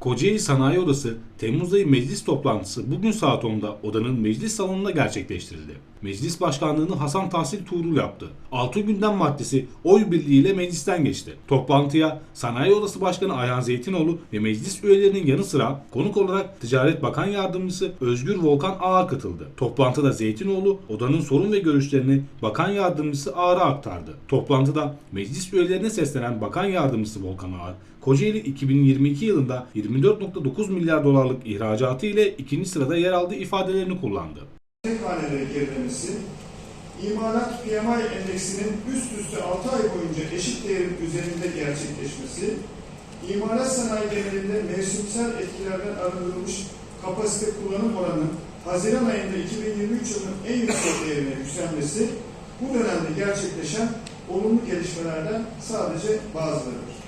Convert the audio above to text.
Kocaeli Sanayi Odası Temmuz ayı meclis toplantısı bugün saat 10'da odanın meclis salonunda gerçekleştirildi. Meclis başkanlığını Hasan Tahsil Tuğrul yaptı. 6 gündem maddesi oy birliğiyle meclisten geçti. Toplantıya Sanayi Odası Başkanı Ayhan Zeytinoğlu ve meclis üyelerinin yanı sıra konuk olarak Ticaret Bakan Yardımcısı Özgür Volkan Ağar katıldı. Toplantıda Zeytinoğlu odanın sorun ve görüşlerini Bakan Yardımcısı Ağar'a aktardı. Toplantıda meclis üyelerine seslenen Bakan Yardımcısı Volkan Ağar, Kocaeli 2022 yılında 24.9 milyar dolarlık ihracatı ile ikinci sırada yer aldığı ifadelerini kullandı. tek haneli gerilemesi, imalat PMI endeksinin üst üste 6 ay boyunca eşit değerin üzerinde gerçekleşmesi, imalat sanayi genelinde mevsimsel etkilerden arındırılmış kapasite kullanım oranının Haziran ayında 2023 yılının en yüksek değerine yükselmesi, bu dönemde gerçekleşen olumlu gelişmelerden sadece bazılarıdır.